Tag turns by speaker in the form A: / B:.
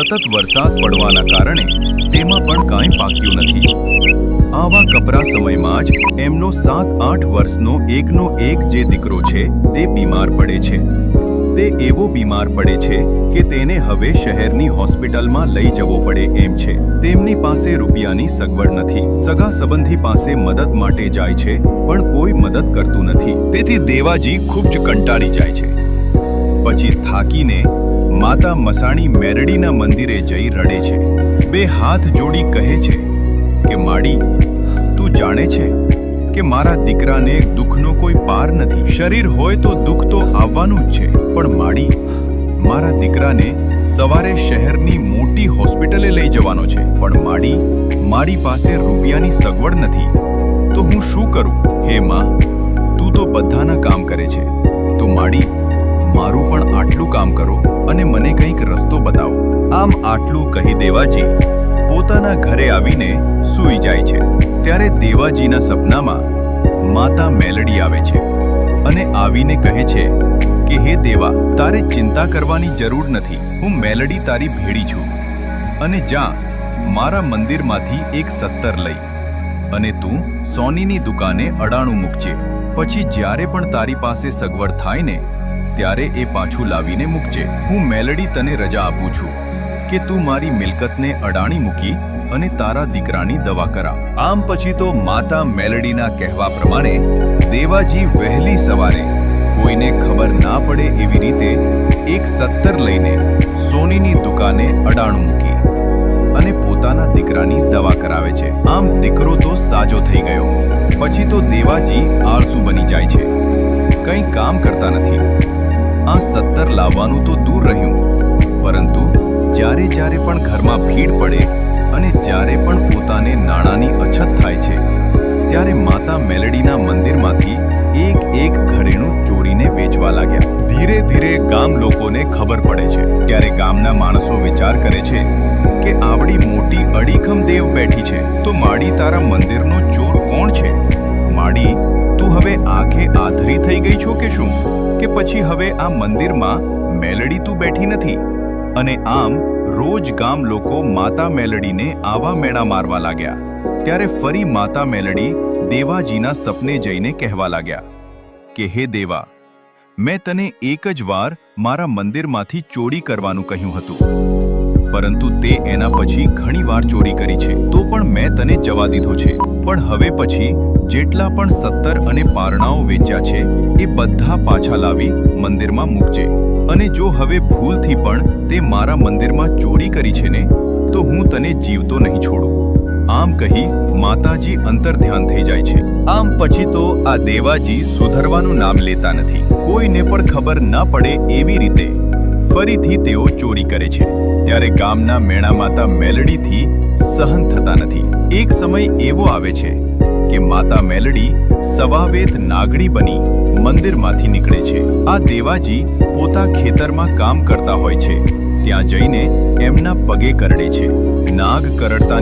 A: સતત વરસાદ પડવાના કારણે તેમાં પણ કાંઈ પાક્યું નથી. આવા કપરા સમયમાં જ એમનો સાત આઠ વર્ષનો એકનો એક જે દીકરો છે, તે બીમાર પડે છે. તે એવો બીમાર પડે છે કે તેને હવે શહેરની હોસ્પિટલમાં લઈ જવો પડે એમ છે. તેમની પાસે રૂપિયાની સગવડ નથી. સગા સંબંધી પાસે મદદ માટે જાય છે, પણ કોઈ મદદ કરતું નથી. તેથી દેવાજી ખૂબ જ કંટાળી જાય છે. પછી થાકીને માતા મસાણી મેરડીના મંદિરે જઈ રડે છે. બે હાથ જોડી કહે છે કે, માડી, તું જાણે છે કે મારા દીકરાને દુઃખનો કોઈ પાર નથી. શરીર હોય તો દુઃખ તો આવવાનું જ છે. પણ માડી, મારા દીકરાને સવારે શહેરની મોટી હોસ્પિટલે લઈ જવાનો છે. પણ માડી, મારી પાસે રૂપિયાની સગવડ નથી. તો હું શું કરું? હે માં, તું તો બધાના કામ કરે છે. મારું પણ આટલું કામ કરો અને મને કંઈક રસ્તો બતાવો. આમ આટલું કહી દેવાજી પોતાના ઘરે આવીને સૂઈ જાય છે. ત્યારે દેવાજીના સપનામાં માતા મેલડી આવે છે અને આવીને કહે છે કે, હે દેવા, તારે ચિંતા કરવાની જરૂર નથી. હું મેલડી તારી ભેડી છું અને જા, મારા મંદિરમાંથી એક સત્તર લઈ. અને તું સોનીની દુકાને અડાણું મૂકજે. પછી જ્યારે પણ તારી પાસે સગવડ થાય ને ત્યારે એ પાછું લાવીને મૂકજે. હું મેલડી તને રજા આપું છું કે તું મારી મિલકતને અડાણી મૂકી અને તારા દીકરાની દવા કરા. આમ પછી તો માતા મેલડીના કહેવા પ્રમાણે દેવાજી વહેલી સવારે કોઈને ખબર ના પડે એવી રીતે એક સત્તર લઈને સોનીની દુકાને અડાણું મૂકી અને પોતાના દીકરાની દવા કરાવે છે. આમ દીકરો તો સાજો થઈ ગયો. પછી તો દેવાજી આળસુ બની જાય છે. કંઈ કામ કરતા નથી. આ સત્તર લાવવાનું તો દૂર રહ્યું. પરંતુ જ્યારે જ્યારે પણ ઘરમાં ભીડ પડે અને જ્યારે પણ પોતાને નાણાંની અછત થાય છે, ત્યારે માતા મેલડીના મંદિરમાંથી એક એક ઘરેણું ચોરીને વેચવા લાગ્યા. ધીરે ધીરે ગામ લોકોને ખબર પડે છે. ત્યારે ગામના માણસો વિચાર કરે છે કે આવડી મોટી અડીખમ દેવ બેઠી છે. તો માડી તારા મંદિરનો ચોર કોણ છે? માડી તું હવે આંખે આધરી થઈ ગઈ છો કે શું? કે પછી હવે આ મંદિરમાં મેલડી તું બેઠી નથી? અને આમ રોજ ગામ લોકો માતા મેલડીને આવા મેળા મારવા લાગ્યા. ત્યારે ફરી માતા મેલડી દેવાજીના સપને જઈને કહેવા લાગ્યા. કે હે દેવા, મેં તને એક જ વાર મારા મંદિરમાંથી ચોરી કરવાનું કહ્યું હતું. પરંતુ તે એના પછી ઘણીવાર ચોરી કરી છે. તો પણ મેં તને જવા દીધો છે. પણ હવે પછી જેટલા પણ સત્તર અને પારણાઓ વેચ્યા છે, એ બધા પાછા લાવી મંદિરમાં મૂકજે. અને જો હવે ભૂલથી પણ તે મારા મંદિરમાં ચોરી કરી છે ને, તો હું તને જીવતો નહીં છોડું. આમ કહી માતાજી અંતર ધ્યાન થઈ જાય છે. આમ પછી તો આ દેવાજી સુધરવાનું નામ લેતા નથી. કોઈને પણ ખબર ન પડે એવી રીતે ફરીથી તેઓ ચોરી કરે છે. ત્યારે ગામના મેણા માતા મેલડીથી સહન થતા નથી. એક સમય એવો આવે છે કે માતા મેલડી સવાવેત નાગડી બની મંદિરમાંથી નીકળે છે. આ દેવાજી પોતા ખેતરમાં કામ કરતા હોય છે. ત્યાં જઈને એમના પગે કરડે છે. નાગ કરડતાની